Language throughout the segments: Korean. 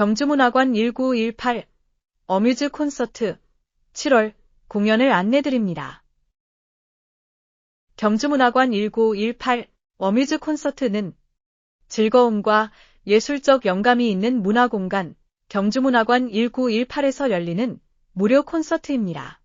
경주문화관 1918 어뮤즈 콘서트 7월 공연을 안내드립니다. 경주문화관 1918 어뮤즈 콘서트는 즐거움과 예술적 영감이 있는 문화공간 경주문화관 1918에서 열리는 무료 콘서트입니다.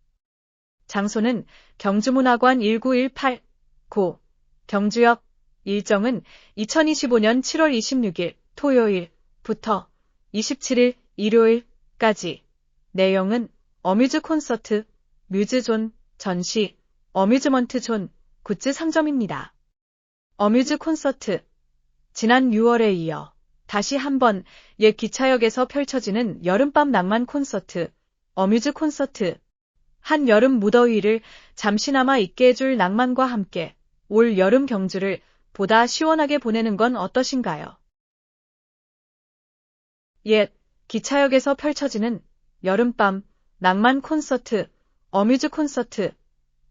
장소는 경주문화관 1918 고 경주역 일정은 2025년 7월 26일 토요일부터 27일 일요일까지 내용은 어뮤즈 콘서트, 뮤즈존, 전시, 어뮤즈먼트 존, 굿즈 상점입니다. 어뮤즈 콘서트 지난 6월에 이어 다시 한번 옛 기차역에서 펼쳐지는 여름밤 낭만 콘서트, 어뮤즈 콘서트. 한 여름 무더위를 잠시나마 잊게 해줄 낭만과 함께 올 여름 경주를 보다 시원하게 보내는 건 어떠신가요? 옛 기차역에서 펼쳐지는 여름밤 낭만 콘서트, 어뮤즈 콘서트.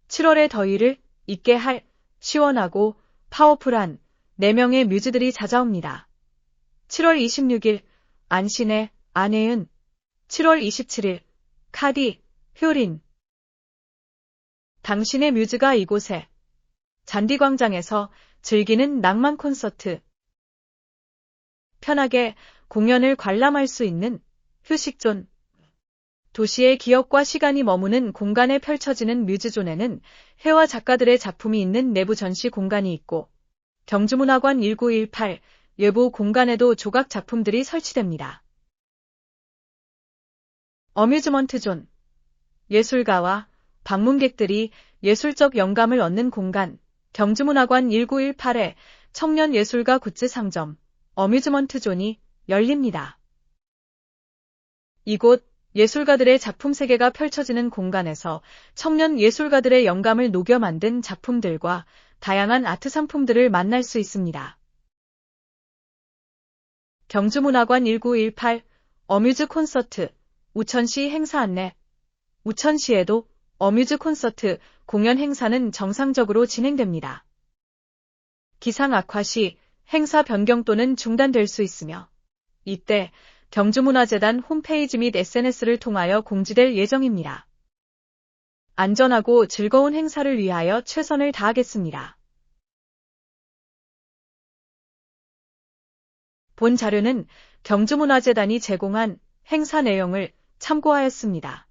7월의 더위를 잊게 할 시원하고 파워풀한 4명의 뮤즈들이 찾아옵니다. 7월 26일 안신혜, 안혜은 7월 27일 카디, 효린 당신의 뮤즈가 이곳에 잔디광장에서 즐기는 낭만 콘서트 편하게 공연을 관람할 수 있는 휴식존. 도시의 기억과 시간이 머무는 공간에 펼쳐지는 뮤즈존에는 해와 작가들의 작품이 있는 내부 전시 공간이 있고 경주문화관 1918 예보 공간에도 조각 작품들이 설치됩니다. 어뮤즈먼트 존. 예술가와 방문객들이 예술적 영감을 얻는 공간. 경주문화관 1918에 청년 예술가 굿즈 상점. 어뮤즈먼트 존이 열립니다. 이곳 예술가들의 작품 세계가 펼쳐지는 공간에서 청년 예술가들의 영감을 녹여 만든 작품들과 다양한 아트 상품들을 만날 수 있습니다. 경주문화관 1918 어뮤즈 콘서트 우천시 행사 안내 우천시에도 어뮤즈 콘서트 공연 행사는 정상적으로 진행됩니다. 기상 악화 시 행사 변경 또는 중단될 수 있으며 이때 경주문화재단 홈페이지 및 SNS를 통하여 공지될 예정입니다. 안전하고 즐거운 행사를 위하여 최선을 다하겠습니다. 본 자료는 경주문화재단이 제공한 행사 내용을 참고하였습니다.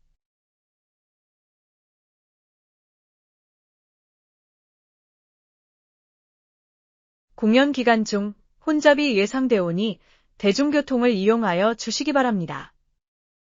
공연 기간 중 혼잡이 예상되오니 대중교통을 이용하여 주시기 바랍니다.